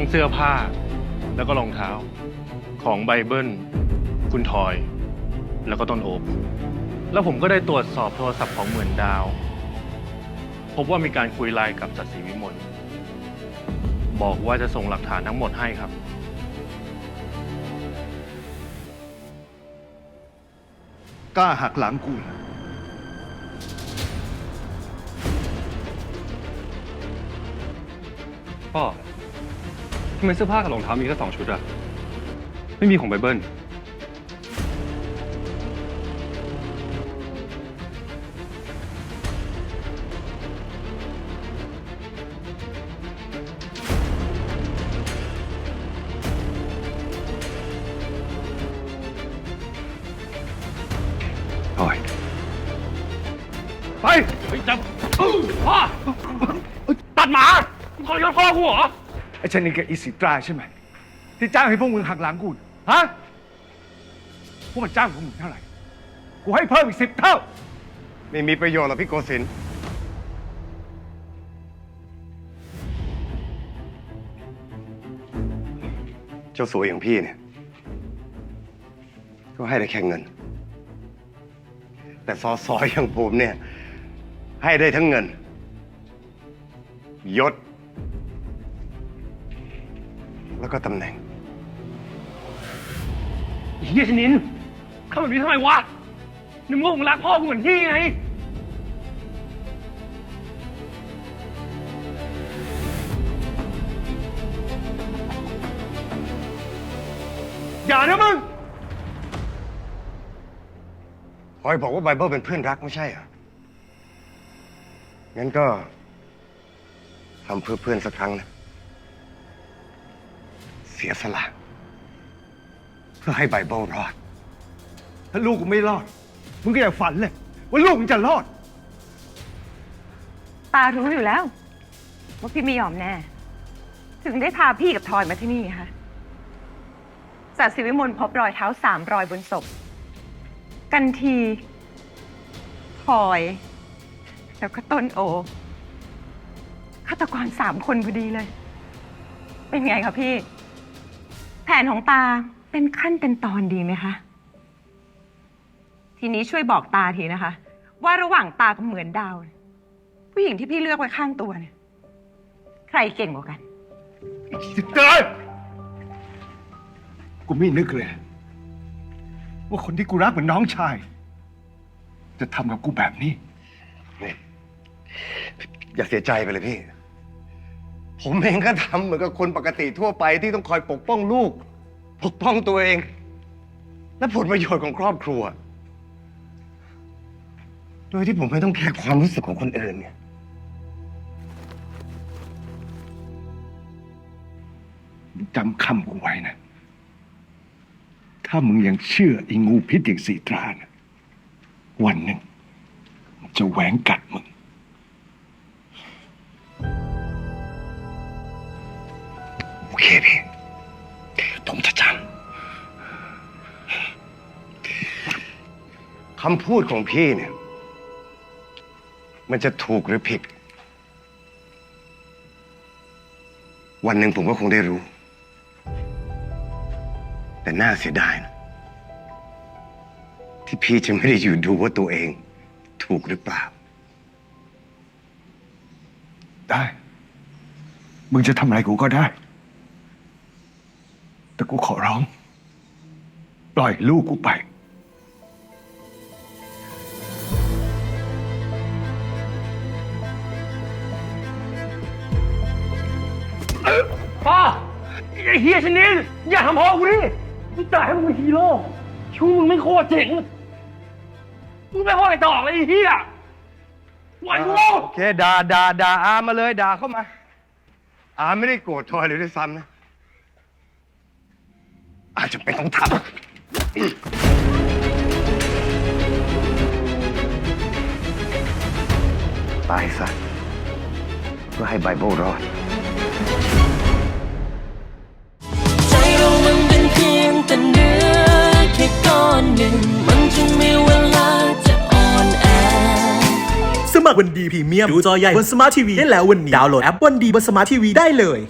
ทั้งเสื้อผ้า แล้วก็รองเท้า ของไบเบิล คุณทอย แล้วก็ต้นโอบแล้วผมก็ได้ตรวจสอบโทรศัพท์ของเหมือนดาว พบว่ามีการคุยไลน์กับสัตย์ศรีวิมลบอกว่าจะส่งหลักฐานทั้งหมดให้ครับ กล้าหักหลังกูเหรอพ่อ ทำไมเสื้อผ้ากับรองเท้ามีแค่สองชุดอะไม่มีของไบเบิลทอยไปจับพ่อตัดหมาทรยศพ่อกูเหรอ ไอ้ชนินกับอีสิตราใช่ไหมที่จ้างให้พวกมึงหักหลังกูน่ะฮะพวกมันจ้างพวกมึงเท่าไหร่กูให้เพิ่มอีกสิบเท่า ไม่มีประโยชน์หรอกพี่โกศินทร์เจ้าสัวอย่างพี่เนี่ย ก็ให้ได้แค่เงิน แต่ซอสออย่างผมเนี่ย ให้ได้ทั้งเงิน ยศ แล้วก็ตำแหน่งเฮียชนินทำแบบนี้ทำไมวะในเมื่อมึงรักพ่อกูเหมือนพี่ไง อย่านะมึงพลอยบอกว่าไบเบิลเป็นเพื่อนรักไม่ใช่เหรอ งั้นก็ทำเพื่อเพื่อนสักครั้งนะ เสียสละ เพื่อให้ไบเบิลรอด ถ้าลูกกูไม่รอด มึงก็อย่าฝันเลย ว่าลูกมึงจะรอด ตารู้อยู่แล้ว ว่าพี่ไม่ยอมแน่ ถึงได้พาพี่กับทอยมาที่นี่ค่ะสัตว์ศิวิมลพบรอยเท้าสามรอยบนศพ กันทีทอย แล้วก็ต้นโอฆาตกรสามคนพอดีเลย เป็นไงคะพี่ ผนของตาเป็นขั้นเป็นตอนดีไหมคะ ทีนี้ช่วยบอกตาทีนะคะ ว่าระหว่างตากับเหมือนดาวเนี่ยผู้หญิงที่พี่เลือกไว้ข้างตัวเนี่ย ใครเก่งกว่ากันสิตรากูไม่นึกเลย ว่าคนที่กูรักเหมือนน้องชาย จะทำกับกูแบบนี้ นี่ อย่าเสียใจไปเลยพี่ ผมเองก็ทำเหมือนกับคนปกติทั่วไปที่ต้องคอยปกป้องลูก ปกป้องตัวเอง และผลประโยชน์ของครอบครัว โดยที่ผมไม่ต้องแคร์ความรู้สึกของคนอื่นเนี่ย จำคำกูไว้นะ ถ้ามึงยังเชื่อไอ้งูพิษอย่างสีตรานะวันหนึ่งมันจะแหวงกัดมึง เคพี่ ผมจะจำคำพูดของพี่เนี่ย มันจะถูกหรือผิด วันหนึ่งผมก็คงได้รู้ แต่น่าเสียดายนะ ที่พี่จะไม่ได้อยู่ดูว่าตัวเอง ถูกหรือเปล่า ได้ มึงจะทำอะไรกูก็ได้ แต่กูขอร้อง ปล่อยลูกกูไป พ่อไอ้เฮียชนินอย่าทำพ่อกูดิมึงตายให้มึงเป็นฮีโร่ชูมึงไม่โคตรเจ๋งมึงไม่พ่อไอ้ตอกเลยไอ้เฮียไหวกู โอเคด่าด่าด่าอามาเลยด่าเข้ามา อาไม่ได้โกรธทอยเลยด้วยซ้ำนะอา จจะเป็นต้องทำตายซะเพื่อให้ไบเบิลรอด ใจเรามันเป็นเพียงแต่เนื้อแค่ก้อนหนึ่ง มันจึงมีเวลาจะอ่อนแอ สมัครวันดีพรีเมียม ดูจอใหญ่บนสมาร์ททีวีได้แล้ววันนี้ ดาวน์โหลดแอปวันดีบนสมาร์ททีวีได้เลย